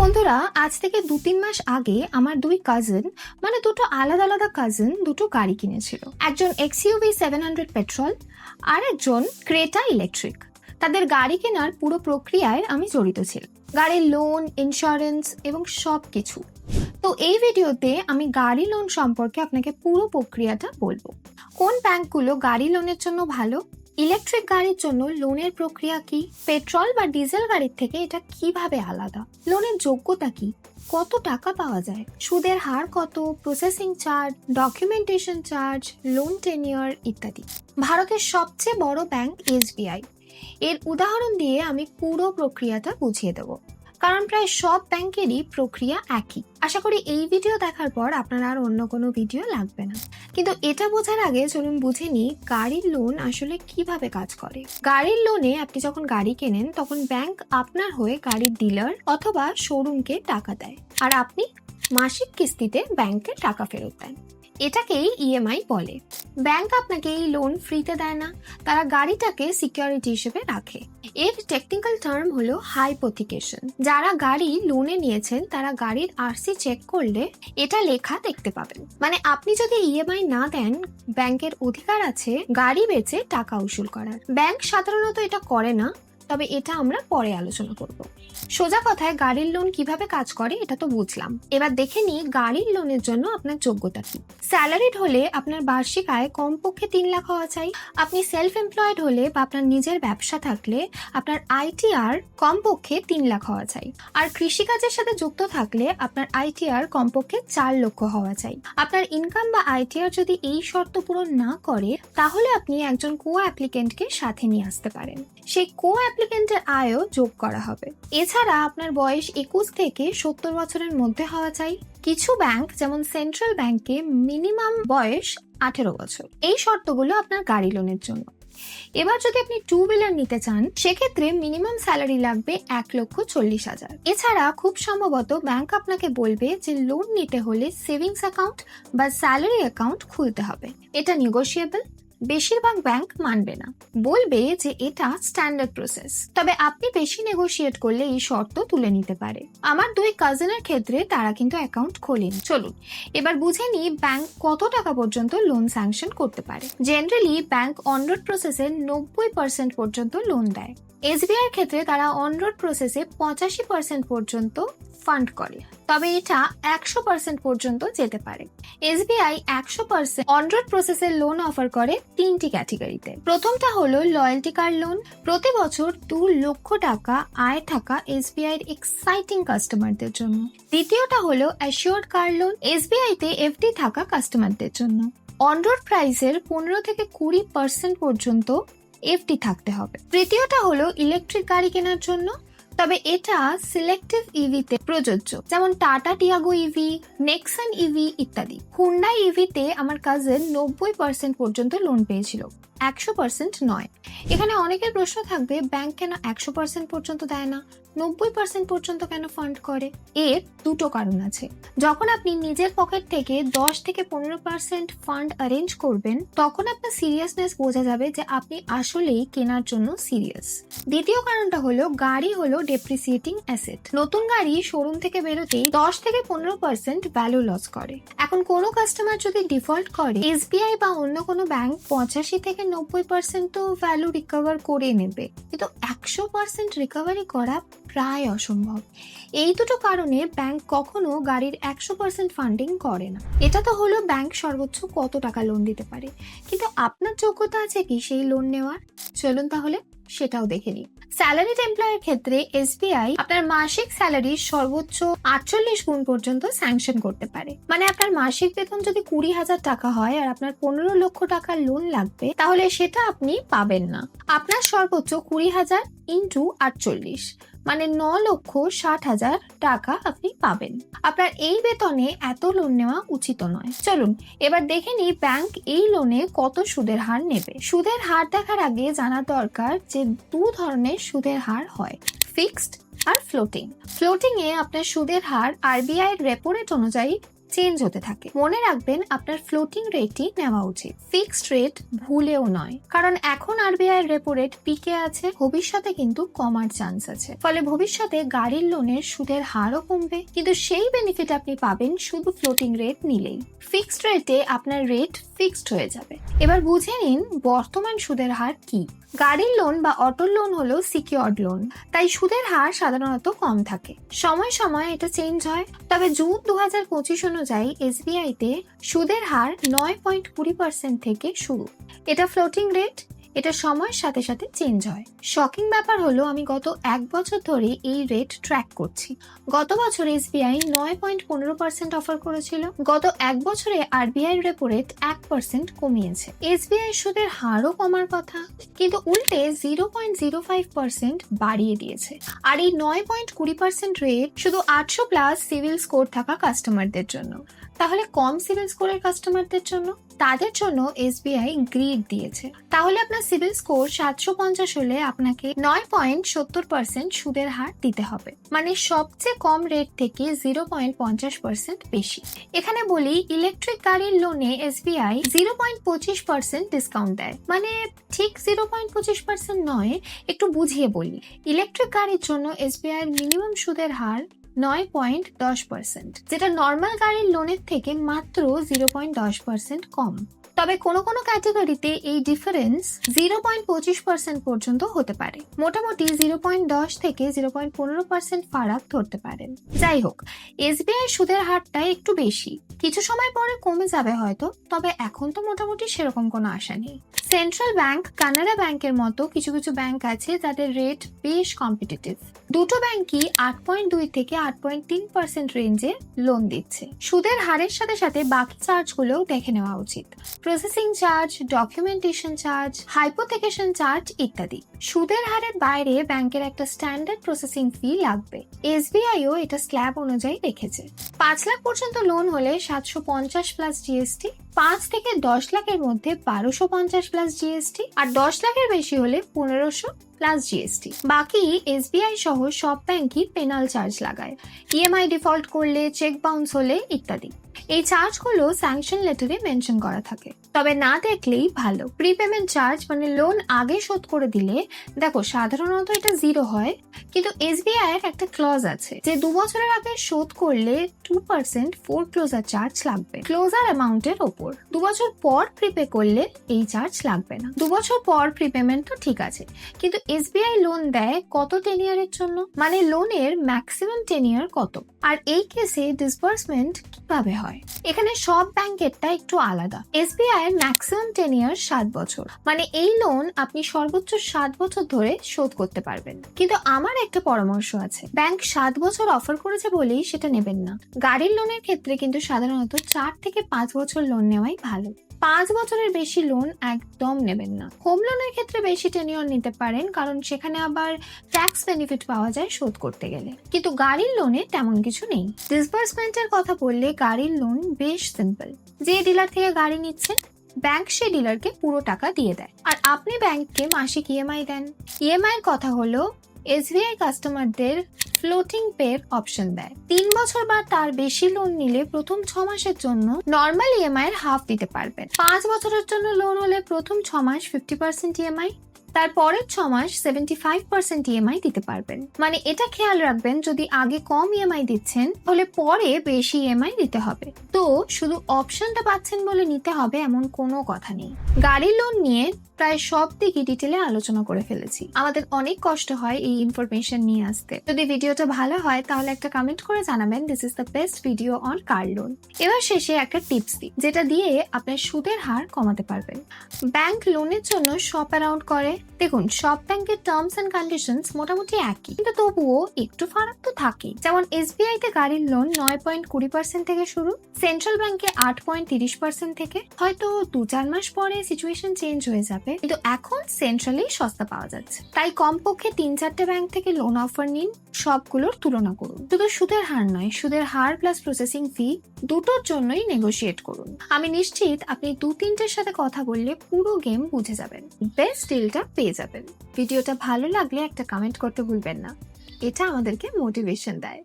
বন্ধুরা, আজ থেকে দু তিন মাস আগে আমার দুই কাজিন মানে দুটো আলাদা আলাদা কাজিন দুটো গাড়ি কিনেছিল। একজন এক্সইউভি সেভেন হান্ড্রেড পেট্রোল আর একজন ক্রেটা ইলেকট্রিক তাদের গাড়ি কেনার পুরো প্রক্রিয়ায় আমি জড়িত ছিলাম। গাড়ির লোন ইন্স্যুরেন্স এবং সব কিছু তো এই ভিডিওতে আমি গাড়ি লোন সম্পর্কে আপনাকে পুরো প্রক্রিয়াটা বলব। কোন ব্যাংকগুলো গাড়ি লোনের জন্য ভালো ইলেকট্রিক গাড়ির জন্য লোনের প্রক্রিয়া কি? পেট্রোল বা ডিজেল গাড়ির থেকে এটা কীভাবে আলাদা? লোনের যোগ্যতা কি? কত টাকা পাওয়া যায়? সুদের হার কত? Processing charge documentation charge loan tenure ইত্যাদি। ভারতের সবচেয়ে বড় ব্যাংক এসবিআই এর উদাহরণ দিয়ে আমি পুরো প্রক্রিয়াটা বুঝিয়ে দেবো। কারণ প্রায় সব ব্যাংকেরই প্রক্রিয়া একই। আশা করি এই ভিডিও দেখার পর আপনার আর অন্য কোনো ভিডিও লাগবে না। কিন্তু এটা বোঝার আগে চলুন বুঝে নিই গাড়ির লোন আসলে কীভাবে কাজ করে। গাড়ির লোনে আপনি যখন গাড়ি কেনেন, তখন ব্যাংক আপনার হয়ে গাড়ির ডিলার অথবা শোরুমকে টাকা দেয়। আর আপনি মাসিক কিস্তিতে ব্যাংকে টাকা ফেরত দেন। এটাকেই ইএমআই বলে। ব্যাংক আপনাকে এই লোন ফ্রিতে দেয় না। তারা গাড়িটাকে সিকিউরিটি হিসেবে রাখে। এর টেকনিক্যাল টার্ম হলো হাইপোথিকেশন যারা গাড়ি লোনে নিয়েছেন, তারা গাড়ির আরসি চেক করলে এটা লেখা দেখতে পাবেন। মানে আপনি যদি ইএমআই না দেন, ব্যাংকের অধিকার আছে গাড়ি বেচে টাকা উসুল করার। ব্যাংক সাধারণত এটা করে না। তবে এটা আমরা পরে আলোচনা করব। সোজা কথায় গাড়ির লোন কীভাবে কাজ করে এটা তো বুঝলাম। এবার দেখে নিই গাড়ির লোনের জন্য আপনার যোগ্যতা কি। স্যালারিড হলে আপনার বার্ষিক আয় কমপক্ষে তিন লাখ হওয়া চাই। আপনি সেলফ এমপ্লয়েড হলে বা আপনার নিজের ব্যবসা থাকলে আপনার আইটিআর কমপক্ষে তিন লাখ হওয়া চাই। আর কৃষিকাজের সাথে যুক্ত থাকলে আপনার আইটিআর কমপক্ষে চার লক্ষ হওয়া চাই। আপনার ইনকাম বা আইটিআর যদি এই শর্ত পূরণ না করে, তাহলে আপনি একজন কো অ্যাপ্লিকেন্টকে সাথে নিয়ে আসতে পারেন। সেই কো অ্যাপ্লিকেন্টের আয়ও যোগ করা হবে। এছাড়া আপনার বয়স একুশ থেকে সত্তর বছরের মধ্যে হওয়া চাই। কিছু ব্যাংক যেমন সেন্ট্রাল ব্যাংকে মিনিমাম বয়স আঠেরো বছর। এই শর্তগুলো আপনার গাড়ি লোনের জন্য। এবার যদি আপনি টু হুইলার নিতে চান, সেক্ষেত্রে মিনিমাম স্যালারি লাগবে এক লক্ষ চল্লিশ হাজার। এছাড়া খুব সম্ভবত ব্যাংক আপনাকে বলবে যে লোন নিতে হলে সেভিংস অ্যাকাউন্ট বা স্যালারি অ্যাকাউন্ট খুলতে হবে। এটা নেগোশিয়েবল বেশিরভাগ ব্যাংক মানবে না। বলবে যে এটা স্ট্যান্ডার্ড প্রসেস তবে আপনি বেশি নেগোশিয়েট করলে এই শর্ত তুলে নিতে পারে। আমার দুই কাজিনের ক্ষেত্রে তারা কিন্তু অ্যাকাউন্ট খোলেন। চলুন, এবার বুঝে নিই ব্যাংক কত টাকা পর্যন্ত লোন স্যাংশন করতে পারে। জেনারেলি ব্যাংক অনরোড প্রসেসের নব্বই পার্সেন্ট পর্যন্ত লোন দেয়। এসবিআই ক্ষেত্রে তারা অনরোড প্রসেসে পঁচাশি পার্সেন্ট পর্যন্ত ফান্ড করে। তবে এটা একশো পার্সেন্ট পর্যন্ত যেতে পারে। এসবিআই একশো পার্সেন্ট অনরোড প্রসেসের লোন অফার করে তিনটি ক্যাটেগরিতে প্রথমটা হলো লয়্যালটি কার্ড লোন প্রতি বছর দু লক্ষ টাকা আয় থাকা এসবিআই এর এক্সাইটিং কাস্টমারদের জন্য। দ্বিতীয়টা হলো অ্যাসিওর্ড কার্ড লোন এসবিআই তে এফডি থাকা কাস্টমারদের জন্য। অনরোড প্রাইসের পনেরো থেকে কুড়ি পার্সেন্ট পর্যন্ত এফডি থাকতে হবে। তৃতীয়টা হলো ইলেকট্রিক গাড়ি কেনার জন্য। তবে এটা সিলেক্টিভ ইভিতে প্রযোজ্য, যেমন Tata Tiago EV Nexon EV ইত্যাদি। হুন্ডাই ইভিতে আমার কাজিন নব্বই পার্সেন্ট পর্যন্ত লোন পেয়েছিল, একশো পার্সেন্ট নয়। এখানে অনেকের প্রশ্ন থাকবে ব্যাংক কেন একশো পার্সেন্ট পর্যন্ত দেয় না? নব্বই পার্সেন্ট পর্যন্ত কেন ফান্ড করে? এর দুটো কারণ আছে। যখন আপনি নিজের পকেট থেকে দশ থেকে পনেরো পার্সেন্ট ফান্ড অ্যারেঞ্জ করবেন, তখন আপনার সিরিয়াসনেস বোঝা যাবে যে আপনি আসলেই কেনার জন্য সিরিয়াস দ্বিতীয় কারণটা হলো, গাড়ি হলো ডেপ্রিসিয়েটিং অ্যাসেট নতুন গাড়ি শোরুম থেকে বেরোতেই দশ থেকে পনেরো পার্সেন্ট ভ্যালু লস করে। এখন কোনো কাস্টমার যদি ডিফল্ট করে এসবিআই বা অন্য কোনো ব্যাংক পঁচাশি থেকে নব্বই পার্সেন্ট তো ভ্যালু রিকভার করে নেবে। কিন্তু একশো পার্সেন্ট রিকভারি করা প্রায় অসম্ভব। এই দুটো কারণে ব্যাংক কখনো গাড়ির একশো পার্সেন্ট ফান্ডিং করে না। এটা তো হলো ব্যাংক সর্বোচ্চ কত টাকা লোন দিতে পারে। কিন্তু আপনার যোগ্যতা আছে কি সেই লোন নেওয়ার? চলুন তাহলে সেটাও দেখে নিই। স্যালারিড এমপ্লয়ের ক্ষেত্রে এসবিআই আপনার মাসিক স্যালারি সর্বোচ্চ আটচল্লিশ গুণ পর্যন্ত স্যাংশন করতে পারে। মানে আপনার মাসিক বেতন যদি কুড়ি হাজার টাকা হয় আর আপনার পনেরো লক্ষ টাকার লোন লাগবে, তাহলে সেটা আপনি পাবেন না। আপনার সর্বোচ্চ কুড়ি হাজার ইন্টু আটচল্লিশ। মানে ন লক্ষ ষাট হাজার টাকা আপনি পাবেন। আপনার এই বেতনে এত লোন নেওয়া উচিত নয়। চলুন, এবার দেখে নিই ব্যাংক এই লোনে কত সুদের হার নেবে। সুদের হার দেখার আগে জানা দরকার যে দু ধরনের সুদের হার হয় ফিক্সড আর ফ্লোটিং ফ্লোটিং এ আপনার সুদের হার আরবিআই এর রেপো রেট অনুযায়ী চেঞ্জ হতে থাকে। মনে রাখবেন, আপনার ফ্লোটিং রেটই নেওয়া উচিত। ফিক্সড রেট ভুলেও নয়। কারণ এখন আরবিআই এর রেপো রেট পিকে আছে, ভবিষ্যতে কিন্তু কমার চান্স আছে। ফলে ভবিষ্যতে গাড়ির লোনের সুদের হারও কমবে। কিন্তু সেই বেনিফিট আপনি পাবেন শুধু ফ্লোটিং রেট নিলেই। ফিক্সড রেটে আপনার রেট ফিক্সড হয়ে যাবে। এবার বুঝে নিন, বর্তমান সুদের হার কি? গাড়ির লোন বা অটোর লোন হলো সিকিউরড লোন তাই সুদের হার সাধারণত কম থাকে। সময় সময় এটা চেঞ্জ হয়। তবে জুন দু হাজার পঁচিশ অনুযায়ী এসবিআই তে সুদের হার নয় পয়েন্ট কুড়ি পার্সেন্ট থেকে শুরু। এটা ফ্লোটিং রেট এটা সময়ের সাথে সাথে চেঞ্জ হয়। শকিং ব্যাপার হলো, আমি গত এক বছর ধরে এই রেট ট্র্যাক করছি। গত বছর এসবিআই নয় পয়েন্ট পনেরো পার্সেন্ট অফার করেছিল। গত এক বছরে আরবিআই রেপো রেট এক পার্সেন্ট কমিয়েছে। এসবিআই সুদের হারও কমার কথা, কিন্তু উল্টে zero point zero five percent বাড়িয়ে দিয়েছে। আর এই নয় পয়েন্ট কুড়ি পার্সেন্ট রেট শুধু আটশো প্লাস সিভিল স্কোর থাকা কাস্টমারদের জন্য। তাহলে কম সিভিল স্কোরের কাস্টমারদের জন্য? তাদের জন্য এসবিআই গ্রিড দিয়েছে। তাহলে আপনার সিভিল স্কোর সাতশো পঞ্চাশ হলে আপনাকে নয় পয়েন্ট সত্তর পার্সেন্ট সুদের হার দিতে হবে। মানে সবচেয়ে কম রেট থেকে জিরো পয়েন্ট পঞ্চাশ পার্সেন্ট বেশি। এখানে বলি ইলেকট্রিক গাড়ির লোনে এসবিআই জিরো পয়েন্ট পঁচিশ পার্সেন্ট ডিসকাউন্ট দেয়। মানে ঠিক জিরো পয়েন্ট পঁচিশ পার্সেন্ট নয়, একটু বুঝিয়ে বলি। ইলেকট্রিক গাড়ির জন্য এসবিআই মিনিমাম সুদের হার নয় পয়েন্ট দশ পার্সেন্ট, যেটা নর্মাল গাড়ির লোনের থেকে মাত্র জিরো পয়েন্ট দশ পার্সেন্ট কম। তবে কোনো কোনো ক্যাটাগরিতে এই ডিফারেন্স জিরো পয়েন্ট পঁচিশ পার্সেন্ট পর্যন্ত হতে পারে। মোটামুটি জিরো পয়েন্ট দশ থেকে জিরো পয়েন্ট পনেরো পার্সেন্ট ফারাক ধরতে পারেন। যাই হোক এসবিআই সুদের হারটা একটু বেশি। কিছু সময় পরে কমে যাবে হয়তো, তবে এখন তো মোটামুটি সেরকম কোনো আশা নেই। সেন্ট্রাল ব্যাংক কানাডা ব্যাংকের মতো কিছু কিছু ব্যাংক আছে যাদের রেট বেশ কম্পিটিটিভ দুটো ব্যাংকই আট পয়েন্ট দুই থেকে আট পয়েন্ট তিন পার্সেন্ট রেঞ্জে লোন দিচ্ছে। সুদের হারের সাথে সাথে বাকি চার্জগুলোও দেখে নেওয়া উচিত। Processing charge documentation charge hypothecation charge ইত্যাদি। সুদের হারের বাইরে ব্যাংকের একটা স্ট্যান্ডার্ড প্রসেসিং ফি লাগবে। এসবিআইও এটা স্ল্যাব অনুযায়ী রেখেছে। পাঁচ লাখ পর্যন্ত লোন হলে সাতশো পঞ্চাশ প্লাস জিএসটি পাঁচ থেকে দশ লাখের মধ্যে বারোশো পঞ্চাশ প্লাস জিএসটি আর দশ লাখের বেশি হলে পনেরোশো প্লাস জিএসটি বাকি এসবিআই সহ সব ব্যাংকই পেনাল চার্জ লাগায়। ইএমআই ডিফল্ট করলে চেক বাউন্স হলে ইত্যাদি। এই চার্জগুলো স্যাংশন লেটারে মেনশন করা থাকে। তবে না দেখলেই ভালো। প্রিপেমেন্ট চার্জ মানে লোন আগে শোধ করে দিলে, দেখো সাধারণত এটা জিরো হয়, কিন্তু এসবিআই এর একটা ক্লজ আছে যে দু বছরের আগে শোধ করলে two percent foreclosure charge লাগবে ক্লোজার অ্যামাউন্টের ওপর। দু বছর পর প্রিপে করলে এই চার্জ লাগবে না। দু বছর পর প্রিপেমেন্ট তো ঠিক আছে, কিন্তু এসবিআই লোন দেয় কত টেন টেনিয়ারের জন্য? মানে লোনের ম্যাক্সিমাম টেনিয়ার কত? আর এই কেসে ডিসবার্সমেন্ট কীভাবে হয়? এখানে সব ব্যাংকেরটা একটু আলাদা। এসবিআই এর ম্যাক্সিমাম টেন ইয়ার সাত বছর। মানে এই লোন আপনি সর্বোচ্চ সাত বছর ধরে শোধ করতে পারবেন। কিন্তু আমার একটা পরামর্শ আছে। ব্যাংক সাত বছর অফার করেছে বলেই সেটা নেবেন না। গাড়ির লোনের ক্ষেত্রে কিন্তু সাধারণত চার থেকে পাঁচ বছর লোন নেওয়াই ভালো। পাঁচ বছরের বেশি লোন একদম নেবেন না। হোম লোনের ক্ষেত্রে বেশি টেনিয়র নিতে পারেন, কারণ সেখানে আবার ট্যাক্স বেনিফিট পাওয়া যায় শোধ করতে গেলে। কিন্তু গাড়ির লোনে তেমন কিছু নেই। ডিসবার্সমেন্টের কথা বললে গাড়ির লোন বেশ সিম্পল যে ডিলার থেকে গাড়ি নিচ্ছেন ব্যাংক সে ডিলারকে পুরো টাকা দিয়ে দেয়। আর আপনি ব্যাংককে মাসিক ইএমআই দেন। ইএমআই কথা হলো এসবিআই কাস্টমারদের ফ্লোটিং পের অপশন দেয়। তিন বছর বা তার বেশি লোন নিলে প্রথম ছ মাসের জন্য নর্মাল ইএমআই এর হাফ দিতে পারবেন। পাঁচ বছরের জন্য লোন হলে প্রথম ছ মাস ফিফটি পার্সেন্ট ইএমআই তার পরের ছ মাস সেভেন্টি ফাইভ পার্সেন্ট ইএমআই দিতে পারবেন। মানে এটা খেয়াল রাখবেন, যদি আগে কম ইএমআই দিচ্ছেন, তাহলে পরে বেশি ইএমআই দিতে হবে। তো শুধু অপশনটা পাচ্ছেন বলে নিতে হবে, এমন কোনো কথা নেই। গাড়ি লোন নিয়ে প্রায় সব দিকে ডিটেলে আলোচনা করে ফেলেছি। আমাদের অনেক কষ্ট হয় এই ইনফরমেশন নিয়ে আসতে। যদি ভিডিওটা ভালো হয়, তাহলে একটা কমেন্ট করে জানাবেন this is the best video on car loan এবার শেষে একটা টিপস দিই, যেটা দিয়ে আপনার সুদের হার কমাতে পারবেন। ব্যাংক লোনের জন্য শপ অ্যারাউন্ড করে। দেখুন সব ব্যাংকের টার্মস এন্ড কন্ডিশনস মোটামুটি একই, কিন্তু তবুও একটু ফারাক তো থাকেই। যেমন এসবিআই তে গাড়ির লোন নয় পয়েন্ট কুড়ি পার্সেন্ট থেকে শুরু সেন্ট্রাল ব্যাংকে আট পয়েন্ট তিরিশ পার্সেন্ট থেকে। হয়তো দু চার মাস পরে সিচুয়েশন চেঞ্জ হয়ে যাবে। কিন্তু এখন সেন্ট্রালেই সস্তা পাওয়া যাচ্ছে। তাই কমপক্ষে তিন চারটে ব্যাংক থেকে লোন অফার নিন, সবগুলোর তুলনা করুন। শুধু সুদের হার নয়, সুদের হার প্লাস প্রসেসিং ফি দুটোর জন্যই নেগোশিয়েট করুন। আমি নিশ্চিত আপনি দু তিনটের সাথে কথা বললে পুরো গেম বুঝে যাবেন। বেস্ট ডিলটা পেয়ে যাবেন। ভিডিওটা ভালো লাগলে একটা কমেন্ট করতে ভুলবেন না। এটা আমাদেরকে মোটিভেশন দেয়।